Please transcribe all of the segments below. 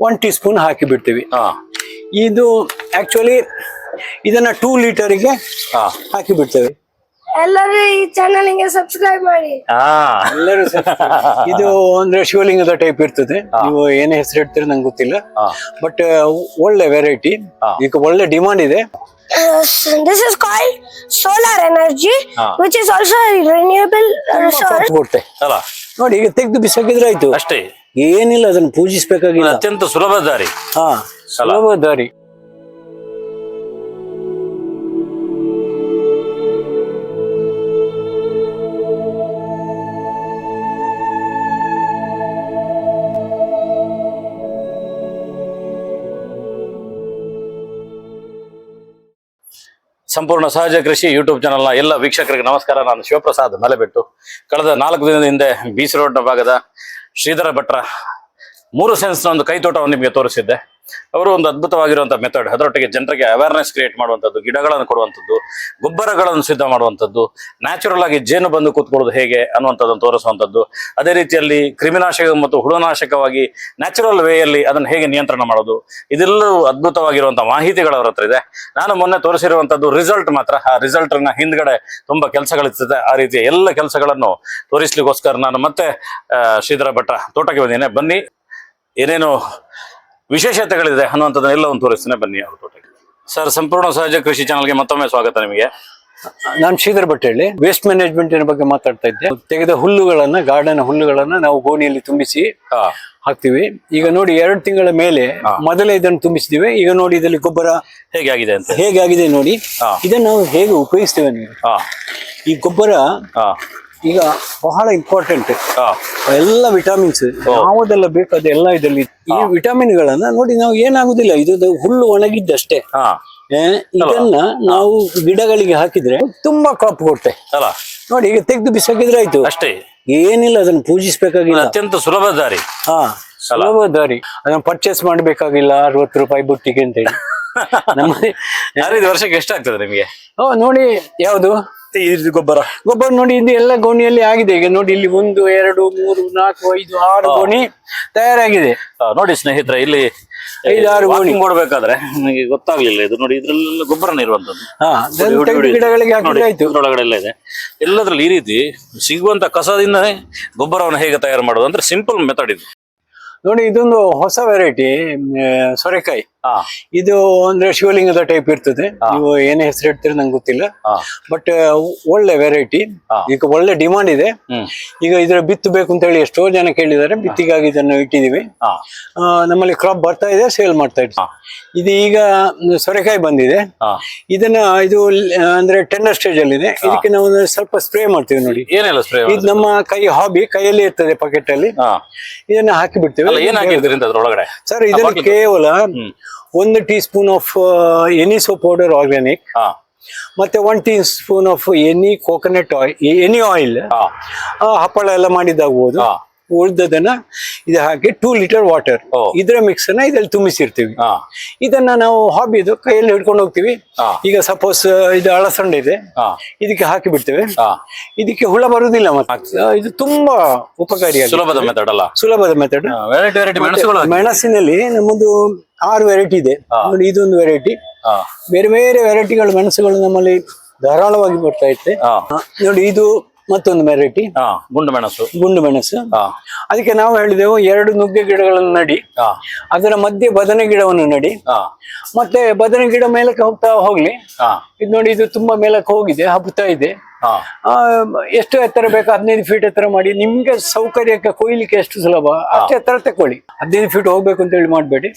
One tea spoon ಹಾಕಿ ಬಿಡ್ತೀವಿ ಇದು actually ಇದನ್ನ ಟೂ ಲೀಟರ್ಗೆ ಹಾಕಿ ಬಿಡ್ತೇವೆ ಎಲ್ಲರೂ ಈ ಚಾನಲ್ಗೆ ಸಬ್ಸ್ಕ್ರೈಬ್ ಮಾಡಿ. ಎಲ್ಲರೂ ಇದು ಅಂದ್ರೆ ಶಿವಲಿಂಗದ ಟೈಪ್ ಇರ್ತದೆ. ನೀವು ಏನೇ ಹೆಸರು ಇಡ್ತೀರಿ ನಂಗೆ ಗೊತ್ತಿಲ್ಲ. ಬಟ್ ಒಳ್ಳೆ ವೆರೈಟಿ. ಈಗ ಒಳ್ಳೆ ಡಿಮಾಂಡ್ ಇದೆ. This is called solar energy. Which is also renewable ಅಲ್ಲ. ನೋಡಿ ಈಗ ತೆಗೆದು ಬಿಸಾಕಿದ್ರೆ ಆಯ್ತು. ಅಷ್ಟೇ. ಏನಿಲ್ಲ ಅದನ್ನು ಪೂಜಿಸಬೇಕಾಗಿಲ್ಲ. ಅತ್ಯಂತ ಸುಲಭ ದಾರಿ. ಹಾ ಸುಲಭ ದಾರಿ. ಸಂಪೂರ್ಣ ಸಹಜ ಕೃಷಿ ಯೂಟ್ಯೂಬ್ ಚಾನಲ್ನ ಎಲ್ಲ ವೀಕ್ಷಕರಿಗೆ ನಮಸ್ಕಾರ. ನಾನು ಶಿವಪ್ರಸಾದ್ ಮಲೆಬೆಟ್ಟು. ಕಳೆದ ನಾಲ್ಕು ದಿನದ ಹಿಂದೆ ಬೀಚ್ ರೋಡ್ನ ಭಾಗದ ಶ್ರೀಧರ ಭಟ್ರ ಮೂರು ಸೆನ್ಸ್ನ ಒಂದು ಕೈತೋಟವನ್ನು ನಿಮಗೆ ತೋರಿಸಿದ್ದೆ. ಅವರು ಒಂದು ಅದ್ಭುತವಾಗಿರುವಂತಹ ಮೆಥಡ್ ಅದರೊಟ್ಟಿಗೆ ಜನರಿಗೆ ಅವೇರ್ನೆಸ್ ಕ್ರಿಯೇಟ್ ಮಾಡುವಂಥದ್ದು, ಗಿಡಗಳನ್ನು ಕೊಡುವಂಥದ್ದು, ಗೊಬ್ಬರಗಳನ್ನು ಸಿದ್ಧ ಮಾಡುವಂಥದ್ದು ನ್ಯಾಚುರಲ್ ಆಗಿ ಜೇನು ಬಂದು ಕೂತ್ಕೊಳ್ಳೋದು ಹೇಗೆ ಅನ್ನುವಂಥದ್ದನ್ನು ತೋರಿಸುವಂಥದ್ದು. ಅದೇ ರೀತಿಯಲ್ಲಿ ಕ್ರಿಮಿನಾಶಕ ಮತ್ತು ಹುಳನಾಶಕವಾಗಿ ನ್ಯಾಚುರಲ್ ವೇಯಲ್ಲಿ ಅದನ್ನು ಹೇಗೆ ನಿಯಂತ್ರಣ ಮಾಡೋದು. ಇದೆಲ್ಲವೂ ಅದ್ಭುತವಾಗಿರುವಂತಹ ಮಾಹಿತಿಗಳು ಅವರ ಹತ್ರ ಇದೆ. ನಾನು ಮೊನ್ನೆ ತೋರಿಸಿರುವಂಥದ್ದು ರಿಸಲ್ಟ್ ಮಾತ್ರ. ಆ ರಿಸಲ್ಟ್ನ ಹಿಂದ್ಗಡೆ ತುಂಬಾ ಕೆಲಸಗಳಿರ್ತದೆ ಆ ರೀತಿಯ ಎಲ್ಲ ಕೆಲಸಗಳನ್ನು ತೋರಿಸ್ಲಿಕ್ಕೋಸ್ಕರ ನಾನು ಮತ್ತೆ ಶ್ರೀಧರ ಭಟ್ಟ ತೋಟಕ್ಕೆ ಬಂದಿದ್ದೇನೆ. ಬನ್ನಿ. ಏನೇನು ವಿಶೇಷತೆಗಳಿದೆ. ಅನ್ನುವಂಥದ್ದನ್ನ ಎಲ್ಲವನ್ನು ತೋರಿಸ್ತೇನೆ. ಬನ್ನಿ ಅವ್ರ ತೋಟಕ್ಕೆ ಸರ್ ಸಂಪೂರ್ಣ ಸಹಜ ಕೃಷಿ ಚಾನಲ್ಗೆ ಮತ್ತೊಮ್ಮೆ ಸ್ವಾಗತ ನಿಮಗೆ. ನಾನು ಶ್ರೀಧರ್ ಭಟ್ ಹೇಳಿ. ವೇಸ್ಟ್ ಮ್ಯಾನೇಜ್ಮೆಂಟಿನ ಬಗ್ಗೆ ಮಾತಾಡ್ತಾ ಇದ್ದೆ. ತೆಗೆದ ಹುಲ್ಲುಗಳನ್ನ ಗಾರ್ಡನ್ ಹುಲ್ಲುಗಳನ್ನ ನಾವು ಗೋಣಿಯಲ್ಲಿ ತುಂಬಿಸಿ ಹಾಕ್ತೀವಿ. ಈಗ ನೋಡಿ ಎರಡು ತಿಂಗಳ ಮೇಲೆ ಮೊದಲೇ ಇದನ್ನು ತುಂಬಿಸಿದಿವಿ. ಈಗ ನೋಡಿ ಇದರಲ್ಲಿ ಗೊಬ್ಬರ ಹೇಗೆ ಆಗಿದೆ ಅಂತ. ಹೇಗೆ ಆಗಿದೆ ನೋಡಿ. ಇದನ್ನ ನಾವು ಹೇಗೆ ಉಪಯೋಗಿಸ್ತೇವೆ ನೀವು ಹಾ. ಈ ಗೊಬ್ಬರ ಹಾ. ಈಗ ಬಹಳ ಇಂಪಾರ್ಟೆಂಟ್ ಎಲ್ಲ ವಿಟಮಿನ್ಸ್ ಯಾವುದೆಲ್ಲ ಬೇಕು ಅದೆಲ್ಲ ಇದರಲ್ಲಿ ಈ ವಿಟಮಿನ್ಗಳನ್ನ ನೋಡಿ ನಾವು ಏನಾಗುದಿಲ್ಲ. ಇದು ಹುಲ್ಲು ಒಣಗಿದ್ದಷ್ಟೇ. ಇದನ್ನ ನಾವು ಗಿಡಗಳಿಗೆ ಹಾಕಿದ್ರೆ ತುಂಬಾ ಕೊಡ್ತೆ ಅಲ್ಲ. ನೋಡಿ ಈಗ ತೆಗೆದು ಬಿಸಾಕಿದ್ರೆ ಆಯ್ತು. ಅಷ್ಟೇ. ಏನಿಲ್ಲ ಅದನ್ನ ಪೂಜಿಸಬೇಕಾಗಿಲ್ಲ. ಅತ್ಯಂತ ಸುಲಭ ದಾರಿ. ಹಾ ಸುಲಭ ದಾರಿ. ಅದನ್ನ ಪರ್ಚೇಸ್ ಮಾಡ್ಬೇಕಾಗಿಲ್ಲ ಅರವತ್ತು ರೂಪಾಯಿ ಬುಟ್ಟಿಗೆ ಅಂತ ಹೇಳಿ ನಮ್ಮ ಯಾರಿದು ವರ್ಷಕ್ಕೆ ಎಷ್ಟಾಗ್ತದೆ ನಿಮಗೆ? ಓ ನೋಡಿ ಯಾವುದು? ಈ ರೀತಿ ಗೊಬ್ಬರ? ಗೊಬ್ಬರ ನೋಡಿ ಇದು ಎಲ್ಲ ಗೋಣಿಯಲ್ಲಿ ಆಗಿದೆ. ಈಗ ನೋಡಿ ಇಲ್ಲಿ ಒಂದು ಎರಡು ಮೂರು ನಾಲ್ಕು ಐದು ಆರು ಗೋಣಿ ತಯಾರಾಗಿದೆ. ಆ, ನೋಡಿ ಸ್ನೇಹಿತರೆ ಇಲ್ಲಿ ಐದು ಆರು ಗೋಣಿ. walking ಕೊಡ್ಬೇಕಾದ್ರೆ ನನಗೆ ಗೊತ್ತಾಗ್ಲಿಲ್ಲ ಇದು. ನೋಡಿ ಇದ್ರಲ್ಲೆಲ್ಲ ಗೊಬ್ಬರನೇ ಇರುವಂತದ್ದು ಹಾ ಅದನ್ನ ತೆಗೆದು ಗಿಡಗಳಿಗೆ ಹಾಕಿದ್ರೆ ಆಯ್ತು ಇದ್ರೊಳಗಡೆ ಎಲ್ಲ ಇದೆ. ಎಲ್ಲದ್ರಲ್ಲಿ ಈ ರೀತಿ ಸಿಗುವಂತ ಕಸದಿಂದನೇ ಗೊಬ್ಬರವನ್ನು ಹೇಗೆ ತಯಾರು ಮಾಡೋದು ಅಂದ್ರೆ ಸಿಂಪಲ್ ಮೆಥಡ್ ಇದು. ನೋಡಿ ಇದೊಂದು ಹೊಸ ವೆರೈಟಿ ಸೊರೆಕಾಯಿ. ಇದು ಅಂದ್ರೆ ಶಿವಲಿಂಗದ ಟೈಪ್ ಇರ್ತದೆ. ನೀವು ಏನೇ ಹೆಸರು ಇಡ್ತೀರಿ ನಂಗೆ ಗೊತ್ತಿಲ್ಲ. ಬಟ್ ಒಳ್ಳೆ ವೆರೈಟಿ ಈಗ ಒಳ್ಳೆ ಡಿಮಾಂಡ್ ಇದೆ. ಈಗ ಇದ್ರ ಬಿತ್ತು ಬೇಕು ಅಂತ ಹೇಳಿ ಎಷ್ಟೋ ಜನ ಕೇಳಿದ್ದಾರೆ. ಬಿತ್ತಿಗಾಗಿ ಇದನ್ನು ಇಟ್ಟಿದೀವಿ ನಮ್ಮಲ್ಲಿ ಕ್ರಾಪ್ ಬರ್ತಾ ಇದೆ ಸೇಲ್ ಮಾಡ್ತಾ ಇದ್ದೀವಿ ಇದು ಈಗ ಸೊರೆಕಾಯಿ ಬಂದಿದೆ. ಇದನ್ನ ಇದು ಅಂದ್ರೆ ಟೆಂಡರ್ ಸ್ಟೇಜ್ ಅಲ್ಲಿ ಇದೆ. ಇದಕ್ಕೆ ನಾವು ಸ್ವಲ್ಪ ಸ್ಪ್ರೇ ಮಾಡ್ತೀವಿ ನೋಡಿ. ಏನೆಲ್ಲ ಸ್ಪ್ರೇ ಇದು ನಮ್ಮ ಕೈ ಹಾಬಿ ಕೈಯಲ್ಲಿ ಇರ್ತದೆ ಪಾಕೆಟ್ ಅಲ್ಲಿ. ಇದನ್ನ ಹಾಕಿ ಬಿಡ್ತೀವಿ ಸರ್ ಇದನ್ನ ಕೇವಲ ಒಂದು teaspoon of any soap powder organic. ಹಾ. ಮತ್ತೆ one teaspoon of any coconut oil any oil. ಹಾ. ಹಪ್ಪಳ ಎಲ್ಲ ಮಾಡಿದ್ದಾಗ್ಬೋದು. ಉಳ್ದದನ್ನ ಇದು ಹಾಕಿ ಟೂ ಲೀಟರ್ ವಾಟರ್ ಇದ್ರ ಮಿಕ್ಸ್ ಅನ್ನ ಇದ್ರಲ್ಲಿ ತುಂಬಿಸಿರ್ತೀವಿ. ಹಾ. ಇದನ್ನ ನಾವು ಹಾಬಿದು ಕೈಯಲ್ಲಿ ಹಿಡ್ಕೊಂಡು ಹೋಗ್ತೀವಿ. ಈಗ ಸಪೋಸ್ ಇದು ಅಳಸಂಡ ಇದೆ. ಹಾ. ಇದಕ್ಕೆ ಹಾಕಿ ಬಿಡ್ತೇವೆ ಹಾ. ಇದಕ್ಕೆ ಹುಳ ಬರುವುದಿಲ್ಲ ಮತ್ತೆ. ಇದು ತುಂಬಾ ಉಪಕಾರಿ ಸುಲಭದ ಮೆಥಡ್ ಅಲ್ಲ? ಸುಲಭದ ಮೆಥಡ್. ಮೆಣಸಿನಲ್ಲಿ ನಮ್ಮದು ಆರು ವೆರೈಟಿ ಇದೆ. ನೋಡಿ ಇದೊಂದು ವೆರೈಟಿ ಬೇರೆ ಬೇರೆ ವೆರೈಟಿಗಳು ಮೆಣಸುಗಳು ನಮ್ಮಲ್ಲಿ ಧಾರಾಳವಾಗಿ ಬರ್ತಾ ಇತ್ತೆ ನೋಡಿ ಇದು ಮತ್ತೊಂದು ವೆರೈಟಿ. ಗುಂಡು ಮೆಣಸು. ಗುಂಡು ಮೆಣಸು. ಅದಕ್ಕೆ ನಾವು ಹೇಳಿದೆವು ಎರಡು ನುಗ್ಗೆ ಗಿಡಗಳನ್ನು ನಡಿ. ಅದರ ಮಧ್ಯೆ ಬದನೆ ಗಿಡವನ್ನು ನಡಿ. ಮತ್ತೆ ಬದನೆ ಗಿಡ ಮೇಲಕ್ಕೆ ಹೋಗ್ತಾ ಹೋಗ್ಲಿ. ಇದು ನೋಡಿ ಇದು ತುಂಬಾ ಮೇಲಕ್ಕೆ ಹೋಗಿದೆ ಹಬ್ಬುತ್ತಾ ಇದೆ. ಎಷ್ಟು ಎತ್ತರ ಬೇಕು ಹದಿನೈದು ಫೀಟ್ ಎತ್ತರ ಮಾಡಿ ನಿಮ್ಗೆ ಸೌಕರ್ಯಕ್ಕೆ ಕೊಯ್ಲಿಕ್ಕೆ ಎಷ್ಟು ಸುಲಭ? ಅಷ್ಟು ಎತ್ತರ ತಕೊಳ್ಳಿ. ಹದಿನೈದು ಫೀಟ್ ಹೋಗ್ಬೇಕು ಅಂತ ಹೇಳಿ ಮಾಡಬೇಡಿ.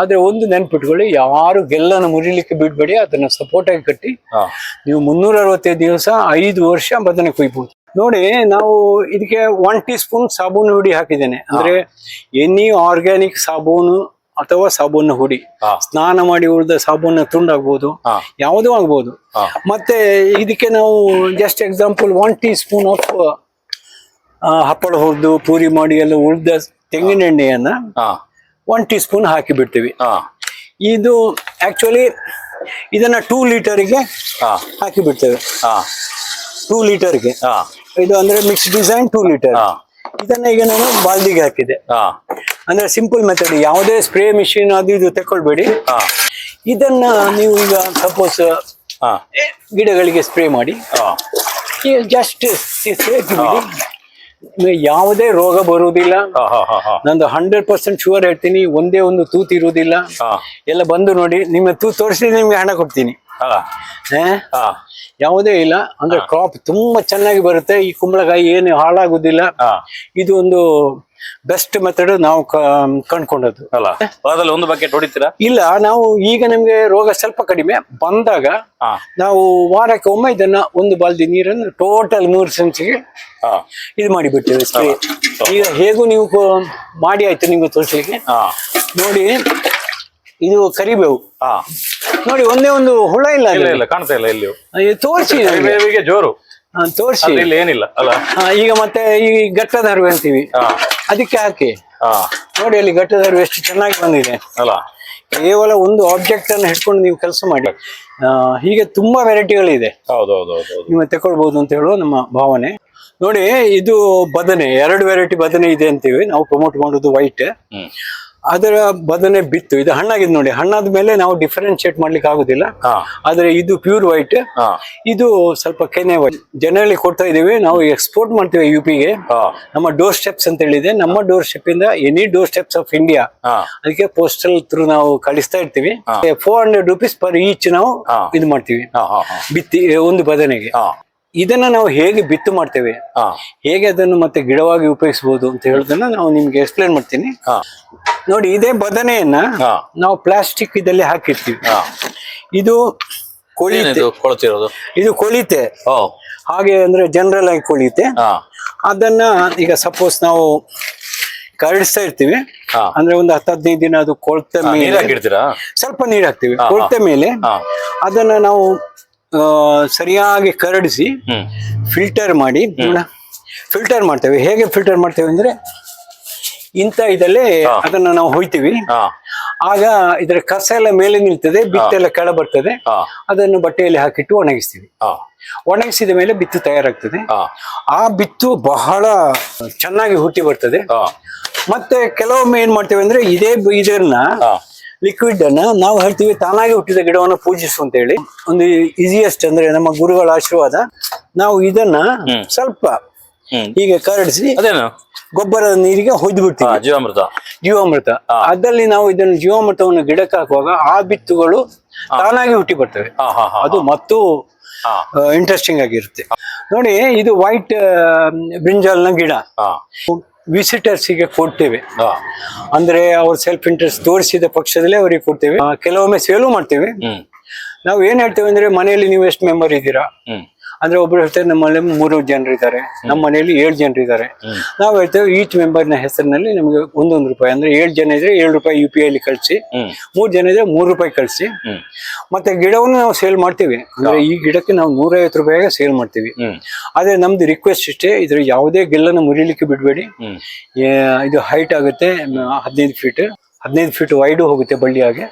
ಆದ್ರೆ ಒಂದು ನೆನ್ಪಿಟ್ಕೊಳ್ಳಿ ಯಾರು ಗೆಲ್ಲನ ಮುರಿಲಿಕ್ಕೆ ಬಿಡ್ಬೇಡಿ ಅದನ್ನ ಸಪೋರ್ಟ್ ಆಗಿ ಕಟ್ಟಿ. ನೀವು ಮುನ್ನೂರ ಅರವತ್ತೈದು ದಿವಸ ಐದು ವರ್ಷ ಬದನೆ ಕೊಯ್ಬಹುದು ನೋಡಿ ನಾವು ಇದಕ್ಕೆ ಒನ್ ಟೀ ಸ್ಪೂನ್ ಸಾಬೂನು ಹುಡಿ ಹಾಕಿದ್ದೇನೆ. ಅಂದ್ರೆ ಎನಿ ಆರ್ಗ್ಯಾನಿಕ್ ಸಾಬೂನು ಅಥವಾ ಸಾಬೂನ್ ಹುಡಿ. ಸ್ನಾನ ಮಾಡಿ ಉಳಿದ ಸಾಬೂನ ತುಂಡಾಗ್ಬೋದು. ಯಾವುದೂ ಆಗ್ಬೋದು. ಮತ್ತೆ ಇದಕ್ಕೆ ನಾವು just example one teaspoon of ಹಪ್ಪಳ ಹುರಿದು ಪೂರಿ ಮಾಡಿ ಎಲ್ಲ ಉಳಿದ ತೆಂಗಿನ ಎಣ್ಣೆಯನ್ನ ಒನ್ ಟೀ ಸ್ಪೂನ್ ಹಾಕಿ ಬಿಡ್ತೀವಿ ಇದು ಆಕ್ಚುಲಿ ಇದನ್ನ ಟೂ ಲೀಟರ್ಗೆ ಗೆ ಹಾಕಿ ಬಿಡ್ತೇವೆ ಟೂ ಲೀಟರ್ಗೆ ಇದು ಅಂದ್ರೆ ಮಿಕ್ಸ್ ಡಿಸೈನ್ ಟೂ ಲೀಟರ್ ಇದನ್ನ ಈಗ ನಾನು ಬಾಲ್ದಿಗೆ ಹಾಕಿದೆ. ಅಂದ್ರೆ ಸಿಂಪಲ್ ಮೆಥಡ್ ಯಾವುದೇ ಸ್ಪ್ರೇ ಮಿಷಿನ್ ಅದು ಇದು ತಕೊಳ್ಬೇಡಿ ಹಾ. ಇದನ್ನ ನೀವು ಈಗ ಸಪೋಸ್ ಹಾ. ಗಿಡಗಳಿಗೆ ಸ್ಪ್ರೇ ಮಾಡಿ. ಹಾ. ಜಸ್ಟ್ ಯಾವುದೇ ರೋಗ ಬರುವುದಿಲ್ಲ. ನಂದು ಹಂಡ್ರೆಡ್ ಪರ್ಸೆಂಟ್ ಶೂರ್ ಹೇಳ್ತೀನಿ. ಒಂದೇ ಒಂದು ತೂತು ಇರುವುದಿಲ್ಲ. ಎಲ್ಲ ಬಂದು ನೋಡಿ ನಿಮ್ಮ ತೂ ತೋರಿಸಿ ನಿಮ್ಗೆ ಹಣ ಕೊಡ್ತೀನಿ. ಯಾವುದೇ ಇಲ್ಲ. ಅಂದ್ರೆ ಕ್ರಾಪ್ ತುಂಬಾ ಚೆನ್ನಾಗಿ ಬರುತ್ತೆ. ಈ ಕುಂಬಳಕಾಯಿ ಏನು ಹಾಳಾಗುದಿಲ್ಲ. ಇದು ಒಂದು ಬೆಸ್ಟ್ ಮೆಥಡ್ ನಾವು ಕಂಡ್ಕೊಂಡದ್ದು. ಅಲ್ಲ ಒಂದು ಬಕೆಟ್ ಹೊಡಿತೀರಾ? ಇಲ್ಲ ನಾವು ಈಗ ನಮ್ಗೆ ರೋಗ ಸ್ವಲ್ಪ ಕಡಿಮೆ. ಬಂದಾಗ ನಾವು ವಾರಕ್ಕೆ ಒಮ್ಮೆ ಇದನ್ನ ಒಂದು ಬಾಲ್ದಿ ನೀರನ್ನು ಟೋಟಲ್ ಮೂರು ಸೆನ್ಸಿಗೆ ಹಾ. ಇದು ಮಾಡಿಬಿಟ್ಟಿವಿ ಸ್ಪ್ರೇ ಈಗ ಹೇಗೂ ನೀವು ಮಾಡಿ ಆಯ್ತು ನಿಮ್ಗೆ ತೋರಿಸ್ಲಿಕ್ಕೆ. ನೋಡಿ ಇದು ಕರಿಬೇವು. ಹಾ. ನೋಡಿ ಒಂದೇ ಒಂದು ಹುಳ ಇಲ್ಲ ಇಲ್ಲ ಇಲ್ಲ ಕಾಣ್ತಾ ಇಲ್ಲ ಇಲ್ಲಿ ತೋರಿಸಿ. ಜೋರು. ತೋರಿಸಿ. ಇಲ್ಲಿ ಏನಿಲ್ಲ ಅಲ್ಲ. ಈಗ ಮತ್ತೆ ಈ ಘಟ್ಟದ ಹರಿವೆ ಅಂತೀವಿ. ಅದಕ್ಕೆ ಹಾಕಿ. ನೋಡಿ ಅಲ್ಲಿ ಘಟ್ಟದ ಹರಿವೆ ಎಷ್ಟು ಚೆನ್ನಾಗಿ ಬಂದಿದೆ. ಅಲ್ಲ. ಕೇವಲ ಒಂದು ಆಬ್ಜೆಕ್ಟ್ ಅನ್ನು ಹಿಡ್ಕೊಂಡು ನೀವು ಕೆಲಸ ಮಾಡಿ. ಹೀಗೆ ತುಂಬಾ ವೆರೈಟಿಗಳಿದೆ ಹೌದು ಹೌದು ಹೌದು ಹೌದು ನೀವು ತಗೊಳ್ಬಹುದು ಅಂತ ಹೇಳುವ ನಮ್ಮ ಭಾವನೆ. ನೋಡಿ ಇದು ಬದನೆ ಎರಡು ವೆರೈಟಿ ಬದನೆ ಇದೆ ಅಂತೀವಿ. ನಾವು ಪ್ರಮೋಟ್ ಮಾಡೋದು ವೈಟ್ ಅದರ ಬದನೆ ಬಿತ್ತು. ಇದು ಹಣ್ಣಾಗಿದೆ ನೋಡಿ. ಹಣ್ಣಾದ ಮೇಲೆ ನಾವು ಡಿಫರೆನ್ಶಿಯೇಟ್ ಮಾಡ್ಲಿಕ್ಕೆ ಆಗುದಿಲ್ಲ. ಆದ್ರೆ ಇದು ಪ್ಯೂರ್ ವೈಟ್ ಇದು ಸ್ವಲ್ಪ ಕೆನೆ ವೈಟ್ ಜನರಲ್ಲಿ ಕೊಡ್ತಾ ಇದೀವಿ ನಾವು ಎಕ್ಸ್ಪೋರ್ಟ್ ಮಾಡ್ತೀವಿ ಯು ಪಿಗೆ ನಮ್ಮ ಡೋರ್ ಸ್ಟೆಪ್ಸ್ ಅಂತ ಹೇಳಿದೆ. ನಮ್ಮ ಡೋರ್ ಸ್ಟೆಪ್ ಇಂದ any door steps of India ಅದಕ್ಕೆ ಪೋಸ್ಟಲ್ ಥ್ರೂ ನಾವು ಕಳಿಸ್ತಾ ಇರ್ತೀವಿ. Four hundred rupees per each ನಾವು. ಇದು ಮಾಡ್ತೀವಿ. ಬಿತ್ತಿ ಒಂದು ಬದನೆಗೆ. ಇದನ್ನ ನಾವು ಹೇಗೆ ಬಿತ್ತು ಮಾಡ್ತೇವೆ? ಹೇಗೆ ಅದನ್ನು ಮತ್ತೆ ಗಿಡವಾಗಿ ಉಪಯೋಗಿಸಬಹುದು ಅಂತ ಹೇಳೋದನ್ನ ನಾವು ನಿಮ್ಗೆ ಎಕ್ಸ್ಪ್ಲೇನ್ ಮಾಡ್ತೀನಿ. ನೋಡಿ ಇದೇ ಬದನೆಯನ್ನ ಹಾ. ನಾವು ಪ್ಲಾಸ್ಟಿಕ್ ಇದಲ್ಲಿ ಹಾಕಿರ್ತೀವಿ. ಇದು ಕೊಳಿತೆ. ಕೊಳ್ತಿರೋದು? ಇದು ಕೊಳಿತೆ. ಹಾಗೆ ಅಂದ್ರೆ ಜನರಲ್ ಆಗಿ ಕೊಳಿತೆ. ಅದನ್ನ ಈಗ ಸಪೋಸ್ ನಾವು ಕರಡಿಸ್ತಾ ಇರ್ತೀವಿ. ಅಂದ್ರೆ ಒಂದು ಹತ್ತು ಹದಿನೈದು ದಿನ ಅದು ಕೊಳ್ತ ಮೇಲೆ ಸ್ವಲ್ಪ ನೀರ್ ಹಾಕ್ತಿವಿ. ಕೊಳ್ತ ಮೇಲೆ ಅದನ್ನ ನಾವು ಆ, ಸರಿಯಾಗಿ ಕರಡಿಸಿ ಫಿಲ್ಟರ್ ಮಾಡಿ ಫಿಲ್ಟರ್ ಮಾಡ್ತೇವೆ. ಹೇಗೆ ಫಿಲ್ಟರ್ ಮಾಡ್ತೇವೆ ಅಂದ್ರೆ ಇಂಥ ಇದಲ್ಲೇ ಅದನ್ನ ನಾವು ಹೋಯ್ತೀವಿ. ಹಾ. ಆಗ ಇದರ ಕಸ ಎಲ್ಲ ಮೇಲೆ ನಿಲ್ತದೆ ಬಿತ್ತೆಲ್ಲ ಕೆಳ ಬರ್ತದೆ. ಹಾ. ಅದನ್ನು ಬಟ್ಟೆಯಲ್ಲಿ ಹಾಕಿಟ್ಟು ಒಣಗಿಸ್ತೀವಿ. ಹಾ. ಒಣಗಿಸಿದ ಮೇಲೆ ಬಿತ್ತು ತಯಾರಾಗ್ತದೆ. ಹಾ. ಆ ಬಿತ್ತು ಬಹಳ ಚೆನ್ನಾಗಿ ಹುಟ್ಟಿ ಬರ್ತದೆ. ಹಾ. ಮತ್ತೆ ಕೆಲವೊಮ್ಮೆ ಏನ್ ಮಾಡ್ತೇವೆ ಅಂದ್ರೆ ಇದೇ ಬ- ಇದನ್ನ ಹಾ. ಲಿಕ್ವಿಡ್ ಅನ್ನ ನಾವು ಹೇಳ್ತೀವಿ ತಾನಾಗಿ ಹುಟ್ಟಿದ ಗಿಡವನ್ನು ಪೂಜಿಸು ಅಂತ ಹೇಳಿ. ಒಂದು ಈಸಿಯೆಸ್ಟ್ ಅಂದ್ರೆ ನಮ್ಮ ಗುರುಗಳ ಆಶೀರ್ವಾದ. ನಾವು ಇದನ್ನ ಸ್ವಲ್ಪ ಈಗ ಹೀಗೆ ಕರಡಿಸಿ ಅದೇನು? ಗೊಬ್ಬರದ ನೀರಿಗೆ ಹೊಯ್ದು ಬಿಡ್ತೀವಿ ಜೀವಾಮೃತ. ಜೀವಾಮೃತ. ಅದರಲ್ಲಿ ಅದಲ್ಲಿ ನಾವು ಇದನ್ನು ಜೀವಾಮೃತವನ್ನು ಗಿಡಕ್ಕೆ ಹಾಕುವಾಗ ಆ ಬಿತ್ತುಗಳು ತಾನಾಗಿ ಹುಟ್ಟಿ ಬರ್ತವೆ. ಅದು ಮತ್ತು ಇಂಟ್ರೆಸ್ಟಿಂಗ್ ಆಗಿರುತ್ತೆ. ನೋಡಿ ಇದು ವೈಟ್ ಬ್ರಿಂಜಾಲ್ನ ಗಿಡ. ಹಾ ವಿಸಿಟರ್ಸ್ಗೆ ಕೊಡ್ತೇವೆ ಅಂದ್ರೆ ಅವ್ರ ಸೆಲ್ಫ್ ಇಂಟ್ರೆಸ್ಟ್ ತೋರಿಸಿದ ಪಕ್ಷದಲ್ಲೇ ಅವರಿಗೆ ಕೊಡ್ತೇವೆ. ಕೆಲವೊಮ್ಮೆ ಸೇಲು ಮಾಡ್ತೇವೆ. ನಾವು ಏನ್ ಹೇಳ್ತೇವೆ ಅಂದ್ರೆ ಮನೆಯಲ್ಲಿ ನೀವು ಎಷ್ಟು ಮೆಂಬರ್ ಇದ್ದೀರಾ? ಅಂದ್ರೆ ಒಬ್ರು ಹೇಳ್ತಾರೆ ನಮ್ಮ ಮನೇಲಿ ಮೂರು ಜನರು ಇದ್ದಾರೆ. ನಮ್ಮ ಮನೆಯಲ್ಲಿ ಏಳು ಜನರು ಇದ್ದಾರೆ. ನಾವು ಹೇಳ್ತೇವೆ ಈಚ್ ಮೆಂಬರ್ನ ಹೆಸರಿನಲ್ಲಿ ನಮಗೆ ಒಂದೊಂದು ರೂಪಾಯಿ. ಅಂದ್ರೆ ಏಳು ಜನ ಇದ್ರೆ ಏಳು ರೂಪಾಯಿ ಯು ಪಿ ಐಲಿ ಕಳಿಸಿ ಹ್ಮ್. ಮೂರು ಜನ ಇದ್ರೆ ಮೂರು ರೂಪಾಯಿ ಕಳಿಸಿ. ಮತ್ತೆ ಗಿಡವನ್ನು ನಾವು ಸೇಲ್ ಮಾಡ್ತೀವಿ. ಅಂದ್ರೆ ಈ ಗಿಡಕ್ಕೆ ನಾವು ನೂರೈವತ್ತು ರೂಪಾಯಿಗೆ ಸೇಲ್ ಮಾಡ್ತೀವಿ. ಆದ್ರೆ ನಮ್ದು ರಿಕ್ವೆಸ್ಟ್ ಇಷ್ಟೇ ಇದ್ರ ಯಾವುದೇ ಗಿಲ್ಲನ್ನು ಮುರಿಲಿಕ್ಕೆ ಬಿಡಬೇಡಿ. ಇದು ಹೈಟ್ ಆಗುತ್ತೆ ಹದಿನೈದು ಫೀಟ್ ಹದಿನೈದು ಫೀಟ್ ವೈಡು ಹೋಗುತ್ತೆ ಬಳ್ಳಿ ಹಾಗೆ.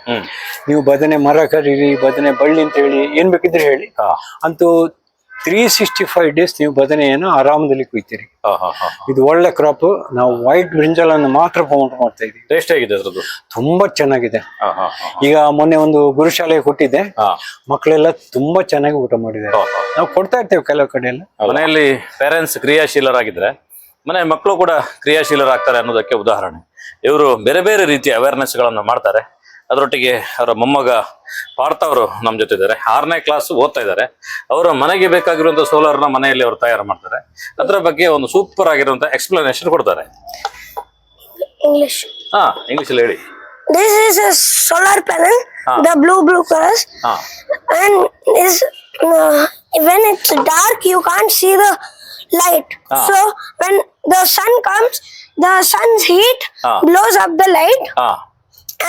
ನೀವು ಬದನೆ ಮರ ಕರೀರಿ ಬದನೆ ಬಳ್ಳಿ ಅಂತ ಹೇಳಿ ಏನ್ ಬೇಕಿದ್ರೆ ಹೇಳಿ. ಅಂತೂ ತ್ರೀ ಸಿಕ್ಸ್ಟಿ ಫೈವ್ ಡೇಸ್ ನೀವು ಬದನೆಯನ್ನು ಆರಾಮದಲ್ಲಿ ಕುಯ್ತೀರಿ. ಇದು ಒಳ್ಳೆ ಕ್ರಾಪ್ ನಾವು ವೈಟ್ ಬ್ರಿಂಜಲ್ ಅನ್ನು ಮಾತ್ರ ಪ್ರಮೋಟ್ ಮಾಡ್ತಾ ಇದ್ದೀವಿ. ಟೇಸ್ಟ್ ಆಗಿದೆ ಅದ್ರದ್ದು? ತುಂಬಾ ಚೆನ್ನಾಗಿದೆ. ಈಗ ಮೊನ್ನೆ ಒಂದು ಗುರುಶಾಲೆಗೆ ಕೊಟ್ಟಿದ್ದೆ. ಮಕ್ಕಳೆಲ್ಲ ತುಂಬಾ ಚೆನ್ನಾಗಿ ಊಟ ಮಾಡಿದ್ದಾರೆ. ನಾವು ಕೊಡ್ತಾ ಇರ್ತೇವೆ ಕೆಲವು ಕಡೆ ಎಲ್ಲ. ಮನೆಯಲ್ಲಿ ಪೇರೆಂಟ್ಸ್ ಕ್ರಿಯಾಶೀಲರಾಗಿದ್ರೆ ಮನೆ ಮಕ್ಕಳು ಕೂಡ ಕ್ರಿಯಾಶೀಲರಾಗ್ತಾರೆ ಅನ್ನೋದಕ್ಕೆ ಉದಾಹರಣೆ. ಇವರು ಬೇರೆ ಬೇರೆ ರೀತಿಯ ಅವೇರ್ನೆಸ್ ಗಳನ್ನ ಮಾಡ್ತಾರೆ. ಅದರೊಟ್ಟಿಗೆ ಅವರ ಮೊಮ್ಮಗ ಪಾರ್ಥ ಅವರು ನಮ್ಮ ಜೊತೆ ಇದ್ದಾರೆ ಆರನೇ ಕ್ಲಾಸ್ ಓದ್ತಾ ಇದ್ದಾರೆ ಅವರ ಮನೆಗೆ ಬೇಕಾಗಿರುವಂತ ಸೋಲಾರ್ನ ಮನೆಯಲ್ಲಿ ಅವರು ತಯಾರು ಮಾಡ್ತಾರೆ ಅದರ ಬಗ್ಗೆ ಒಂದು ಸೂಪರ್ ಆಗಿರುವಂಥ ಎಕ್ಸ್ಪ್ಲನೇಷನ್ ಕೊಡ್ತಾರೆ ಇಂಗ್ಲಿಷ್ ಹಾ ಇಂಗ್ಲಿಷ್ ಅಲ್ಲಿ ಹೇಳಿ This is a solar panel, Ah. the blue blue colors, ಹಾ and is uh, when it's dark you can't see the light. Ah. So when the sun comes, the sun's heat Ah. blows up the light, ಹಾ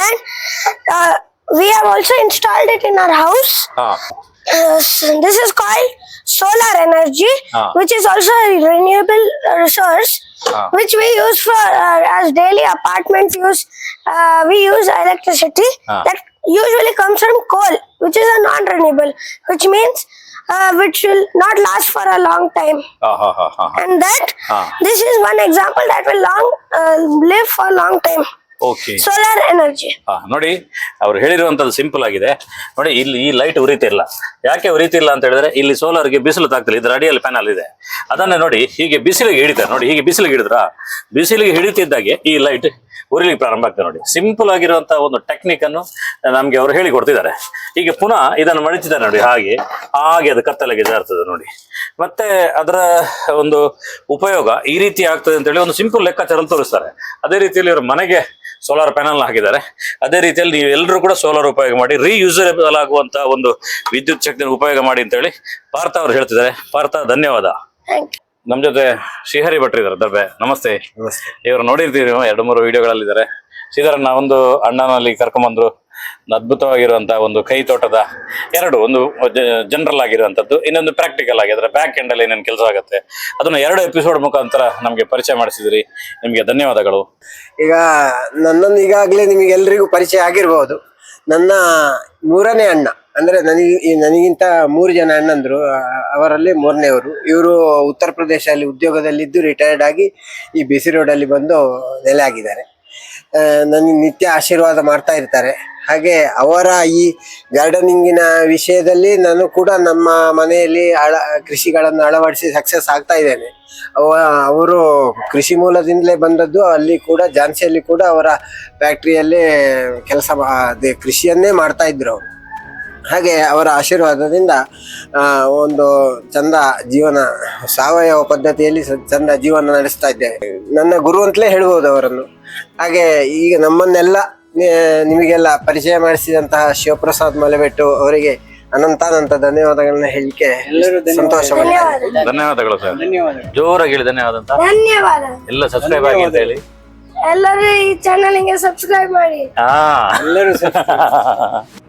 and uh, we have also installed it in our house. Ah. Uh, this is called solar energy, ah. which is also a renewable resource, ah. which we use for uh, as daily apartment use. Uh, we use electricity ah. that usually comes from coal, which is a non-renewable, which means uh, which will not last for a long time. Ah, and that ah. this is one example that will long uh, live for a long time. Okay solar energy. ಹಾ ನೋಡಿ ಅವ್ರು ಹೇಳಿರುವಂತದ್ದು simple ಆಗಿದೆ. ನೋಡಿ ಇಲ್ಲಿ ಈ light ಉರಿತಿಲ್ಲ ಯಾಕೆ ಉರಿತಿಲ್ಲ ಅಂತ ಹೇಳಿದ್ರೆ ಇಲ್ಲಿ ಸೋಲಾರ್ಗೆ ಬಿಸಿಲು ತಾಕ್ತಿಲ್ಲ. ಇದ್ರ ಅಡಿಯಲ್ಲಿ ಪ್ಯಾನಲ್ ಇದೆ. ಅದನ್ನ ನೋಡಿ ಹೀಗೆ ಬಿಸಿಲಿಗೆ ಹಿಡಿತಾರೆ. ನೋಡಿ ಹೀಗೆ ಬಿಸಿಲಿಗೆ ಹಿಡಿದ್ರ? ಬಿಸಿಲಿಗೆ ಹಿಡಿತಿದ್ದಾಗೆ ಈ ಲೈಟ್ ಉರಿಲಿಕ್ಕೆ ಪ್ರಾರಂಭ ಆಗ್ತದೆ ನೋಡಿ. ಸಿಂಪಲ್ ಆಗಿರುವಂತ ಒಂದು ಟೆಕ್ನಿಕ್ ಅನ್ನು ನಮ್ಗೆ ಅವರು ಹೇಳಿ ಕೊಡ್ತಿದ್ದಾರೆ ಈಗ ಪುನಃ ಇದನ್ನು ಮಡಿತಿದ್ದಾರೆ ನೋಡಿ ಹಾಗೆ. ಹಾಗೆ ಅದು ಕತ್ತಲೆಗೆ ಜಾರ್ತದೆ ನೋಡಿ. ಮತ್ತೆ ಅದರ ಒಂದು ಉಪಯೋಗ ಈ ರೀತಿ ಆಗ್ತದೆ ಅಂತ ಹೇಳಿ ಒಂದು ಸಿಂಪಲ್ ಲೆಕ್ಕಾಚಾರ ತೋರಿಸ್ತಾರೆ. ಅದೇ ರೀತಿಯಲ್ಲಿ ಇವರು ಮನೆಗೆ ಸೋಲಾರ್ ಪ್ಯಾನಲ್ ಹಾಕಿದ್ದಾರೆ. ಅದೇ ರೀತಿಯಲ್ಲಿ ನೀವು ಎಲ್ಲರೂ ಕೂಡ ಸೋಲಾರ್ ಉಪಯೋಗ ಮಾಡಿ ರೀಯೂಸಬಲ್ ಆಗುವಂತಹ ಒಂದು ವಿದ್ಯುತ್ ಶಕ್ತಿಯನ್ನು ಉಪಯೋಗ ಮಾಡಿ ಅಂತ ಹೇಳಿ ಪಾರ್ಥ ಅವರು ಹೇಳ್ತಿದ್ದಾರೆ. ಪಾರ್ಥ ಧನ್ಯವಾದ. ನಮ್ ಜೊತೆ ಶ್ರೀಹರಿ ಭಟ್ರು ಇದ್ದಾರೆ ದರ್ಬೆ. ನಮಸ್ತೆ. ಇವರು ನೋಡಿರ್ತೀವಿ ಎರಡು ಮೂರು ವಿಡಿಯೋಗಳಲ್ಲಿದ್ದಾರೆ ಶ್ರೀಧರ ಒಂದು ಅಣ್ಣನಲ್ಲಿ ಕರ್ಕೊಂಬಂದ್ರು. ಒಂದು ಅದ್ಭುತವಾಗಿರುವಂತ ಒಂದು ಕೈ ತೋಟದ ಎರಡು, ಒಂದು ಜನರಲ್ ಆಗಿರುವಂತದ್ದು ಇನ್ನೊಂದು ಪ್ರಾಕ್ಟಿಕಲ್ ಆಗಿ, ಅದರ ಬ್ಯಾಕ್ ಎಂಡ್ ಅಲ್ಲಿ ಏನೇನು ಕೆಲಸ ಆಗುತ್ತೆ. ಅದನ್ನ ಎರಡು ಎಪಿಸೋಡ್ ಮುಖಾಂತರ ನಮಗೆ ಪರಿಚಯ ಮಾಡಿಸಿದ್ರಿ. ನಿಮಗೆ ಧನ್ಯವಾದಗಳು. ಈಗ ನನ್ನನ್ನು ಈಗಾಗಲೇ ನಿಮಗೆ ಎಲ್ಲರಿಗೂ ಪರಿಚಯ ಆಗಿರ್ಬೋದು. ನನ್ನ ಮೂರನೇ ಅಣ್ಣ, ಅಂದ್ರೆ ನನಗೆ ನನಗಿಂತ ಮೂರು ಜನ ಅಣ್ಣಂದ್ರು ಅವರಲ್ಲಿ ಮೂರನೇವರು ಇವರು ಉತ್ತರ ಪ್ರದೇಶದಲ್ಲಿ ಉದ್ಯೋಗದಲ್ಲಿದ್ದು ರಿಟೈರ್ಡ್ ಆಗಿ ಈ ಬಿಸಿ ರೋಡಲ್ಲಿ ಬಂದು ನೆಲೆ ಆಗಿದ್ದಾರೆ. ನನಗೆ ನಿತ್ಯ ಆಶೀರ್ವಾದ ಮಾಡ್ತಾ ಇರ್ತಾರೆ. ಹಾಗೆ ಅವರ ಈ ಗಾರ್ಡನಿಂಗಿನ ವಿಷಯದಲ್ಲಿ ನಾನು ಕೂಡ ನಮ್ಮ ಮನೆಯಲ್ಲಿ ಅಳ, ಕೃಷಿಗಳನ್ನು ಅಳವಡಿಸಿ ಸಕ್ಸಸ್ ಆಗ್ತಾ ಇದ್ದೇನೆ. ಅವ, ಅವರು ಕೃಷಿ ಮೂಲದಿಂದಲೇ ಬಂದದ್ದು, ಅಲ್ಲಿ ಕೂಡ ಝಾನ್ಸಿಯಲ್ಲಿ ಕೂಡ ಅವರ ಫ್ಯಾಕ್ಟ್ರಿಯಲ್ಲಿ ಕೆಲಸ ಕೃಷಿಯನ್ನೇ ಮಾಡ್ತಾ ಇದ್ರು ಅವರು. ಹಾಗೆ ಅವರ ಆಶೀರ್ವಾದದಿಂದ ಒಂದು ಚಂದ ಜೀವನ, ಸಾವಯವ ಪದ್ಧತಿಯಲ್ಲಿ ಚಂದ ಜೀವನ ನಡೆಸ್ತಾ ಇದ್ದೇವೆ. ನನ್ನ ಗುರು ಅಂತಲೇ ಹೇಳ್ಬೋದು ಅವರನ್ನು. ಹಾಗೆ ಈಗ ನಮ್ಮನ್ನೆಲ್ಲ ನಿಮಗೆಲ್ಲ ಪರಿಚಯ ಮಾಡಿಸಿದಂತಹ ಶಿವಪ್ರಸಾದ್ ಮಲೆಬೆಟ್ಟು ಅವರಿಗೆ ಅನಂತಾನಂತ ಧನ್ಯವಾದಗಳನ್ನ ಹೇಳಿಕೆ ಎಲ್ಲರೂ ಸಂತೋಷ ಧನ್ಯವಾದಗಳು. ಸರ್. ಧನ್ಯವಾದ ಜೋರಾಗಿ ಹೇಳಿ ಧನ್ಯವಾದ ಅಂತ? ಧನ್ಯವಾದ. ಎಲ್ಲ ಸಬ್ಸ್ಕ್ರೈಬ್ ಆಗಿ ಅಂತ ಹೇಳಿ. ಎಲ್ಲರೂ ಈ ಚಾನಲ್ಗೆ ಸಬ್ಸ್ಕ್ರೈಬ್ ಮಾಡಿ. ಹಾ. ಎಲ್ಲರೂ ಸಹ